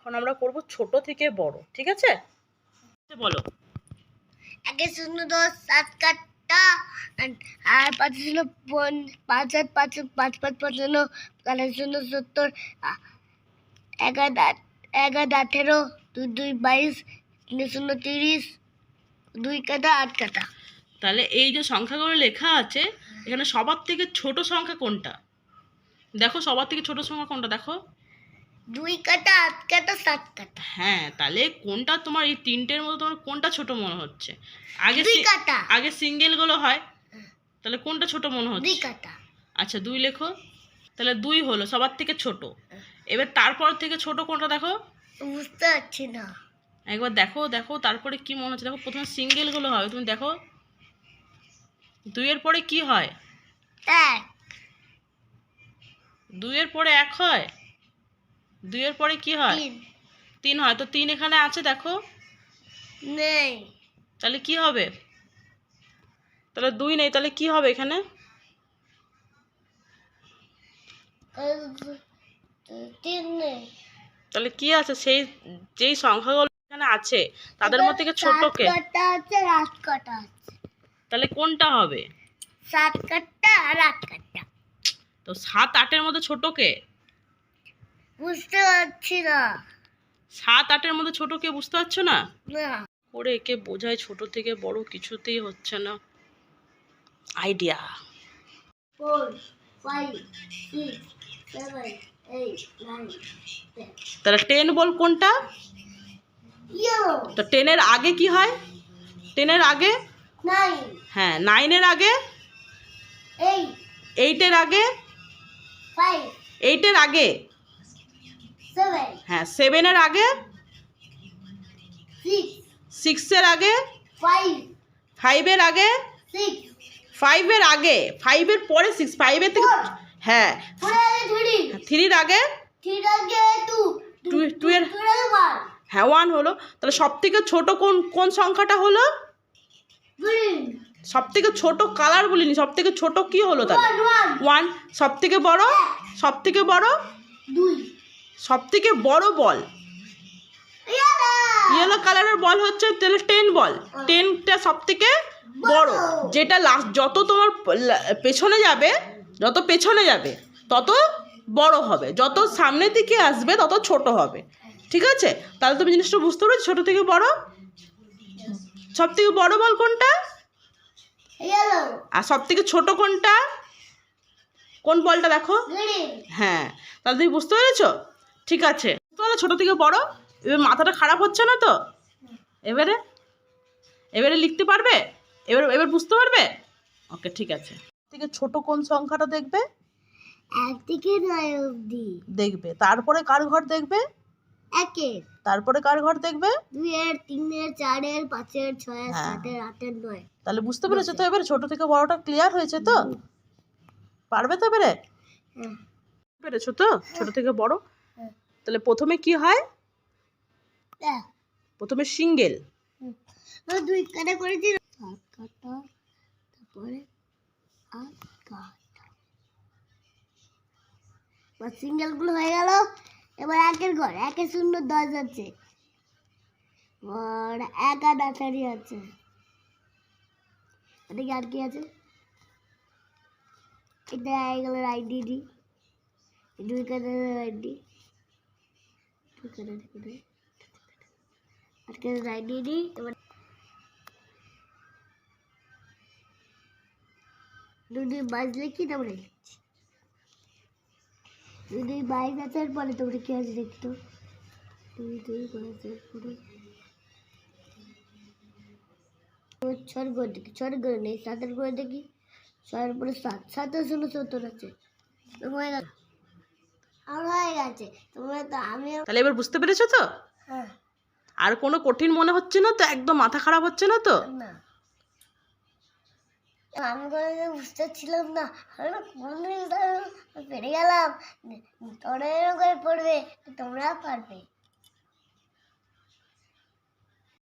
এখন আমরা করব ছোট থেকে বড় ঠিক আছে? বলো। একে শূন্য দশ সাত কাঠটা আর পাঁচ ছিল পাঁচ সাত পাঁচ পাঁচ পাঁচ পঞ্চান্ন কাটা শূন্য সত্তর এগারো আট- এগারো আঠেরো দুই দুই বাইশ তিন শূন্য তিরিশ দুই কাটা আট কাটা। তাহলে এই যে সংখ্যাগুলো লেখা আছে এখানে সবার থেকে ছোট সংখ্যা কোনটা? দেখো সবার থেকে ছোট সংখ্যা কোনটা দেখো। দুই কাটা আট কাটা সাত কাটা। হ্যাঁ তাহলে কোনটা তোমার এই তিনটের মধ্যে তোমার কোনটা ছোট মনে হচ্ছে? আগে দুই কাটা। আগে সিঙ্গেলগুলো হয় তাহলে কোনটা ছোট মনে হচ্ছে? দুই কাটা। আচ্ছা দুই লেখো। তাহলে দুই হলো সবার থেকে ছোট। এবার তারপর থেকে ছোট কোনটা দেখো? বুঝতে পারছি না। একবার দেখো দেখো তারপরে কি মনে হচ্ছে? দেখো প্রথমে সিঙ্গেলগুলো হবে তুমি দেখো। দুইয়ের পরে কি হয়? এক। দুইয়ের পরে এক হয়? দুইয়ের পরে কি হয়? তিন। হয়। তো তিন এখানে আছে দেখো। নেই। তাহলে কি হবে? তাহলে দুই নেই তাহলে কি হবে এখানে? তাহলে কি আছে? সেই যেই সংখ্যাগুলো এখানে আছে তাদের মধ্যে থেকে ছোটকে তাহলে কোনটা হবে? সাত কাটা আর আট কাটা তো সাত আটের মধ্যে ছোটকে বুঝতে পারছি না। সাত আটের মধ্যে ছোটকে বুঝতে পারছ না? করে একে বোঝায় ছোট থেকে বড় কিছুতেই হচ্ছে না। আইডিয়া তাহলে টেন বল কোনটা? তো টেনের আগে কি হয়? টেনের আগে? হ্যাঁ নাইনের আগে? এইট এইটের আগে? এইটের আগে? হ্যাঁ সেভেনের আগে? সিক্স সিক্সের আগে? ফাইভ ফাইভের আগে? ফাইভের আগে? ফাইভের পরে সিক্স ফাইভের থেকে হ্যাঁ। থ্রির আগে টু এর- হ্যাঁ ওয়ান হলো। তাহলে সব থেকে ছোট কোন কোন সংখ্যাটা হলো? সব থেকে ছোট কালার বলিনি সব থেকে ছোট কি হলো তাহলে? ওয়ান সব থেকে বড়? সব থেকে বড়? দুই। সব থেকে বড় বল? ইয়েলো কালারের বল হচ্ছে তাহলে টেন বল। টেনটা সব থেকে বড়। যেটা লাস্ট যত তোমার পেছনে যাবে যত পেছনে যাবে তত বড় হবে। যত সামনের দিকে আসবে তত ছোট হবে। ঠিক আছে? তাহলে তুমি জিনিসটা বুঝতে পারছ? ছোট থেকে বড়? সব থেকে বড় বল কোনটা? আর সব থেকে ছোট কোনটা? কোন বলটা দেখো? হ্যাঁ। তাহলে তুমি বুঝতে পেরেছ? ঠিক আছে। তাহলে ছোট থেকে বড় এবার মাথাটা খারাপ হচ্ছে না তো? এবারে এবারে লিখতে পারবে? এবার এবার বুঝতে পারবে? ওকে ঠিক আছে। থেকে ছোট কোন সংখ্যাটা দেখবে? এক থেকে নয় অবধি। দেখবে। তারপরে কার ঘর দেখবে? একের। তারপরে কার ঘর দেখবে? দুইয়ের তিনের চারের পাঁচের ছয়ের হ্যাঁ। সাতের আটের নয় তাহলে বুঝতে পেরেছ তো? এবারে ছোট থেকে বড়টা ক্লিয়ার হয়েছে তো? পারবে তো এবারে? হ্যাঁ। পেরেছ তো? ছোট থেকে বড়? হ্যাঁ। তাহলে প্রথমে কি হয়? প্রথমে সিঙ্গেল। দুই কাটা করেছি কাটা তারপরে আট কাটা। সিঙ্গেলগুলো হয়ে গেল। এবার একের ঘর একে শূন্য দশ আছে আর এক আর আঠারি আছে এদিকে আর কি আছে? এটা হয়ে গেল আইডি ডি দুই কাটার বাইশ পরে তারপরে কি আছে দেখি তো দুই দুই বাইশের পরে ছয় করে দেখি ছয় করে নেই সাতের করে দেখি ছয়ের পরে সাত সাতের শূন্য সত্তর আছে হয়ে আর হয়ে গেছে। তোমরা তো আমি তাহলে এবার বুঝতে পেরেছ তো? হ্যাঁ। আর কোনো কঠিন মনে হচ্ছে না তো? একদম মাথা খারাপ হচ্ছে না তো? না। আমি কোনো বুঝতে ছিলাম না। আমি কোন পেরে গেলাম। এরকম করে পড়বে তোমরা পারবে।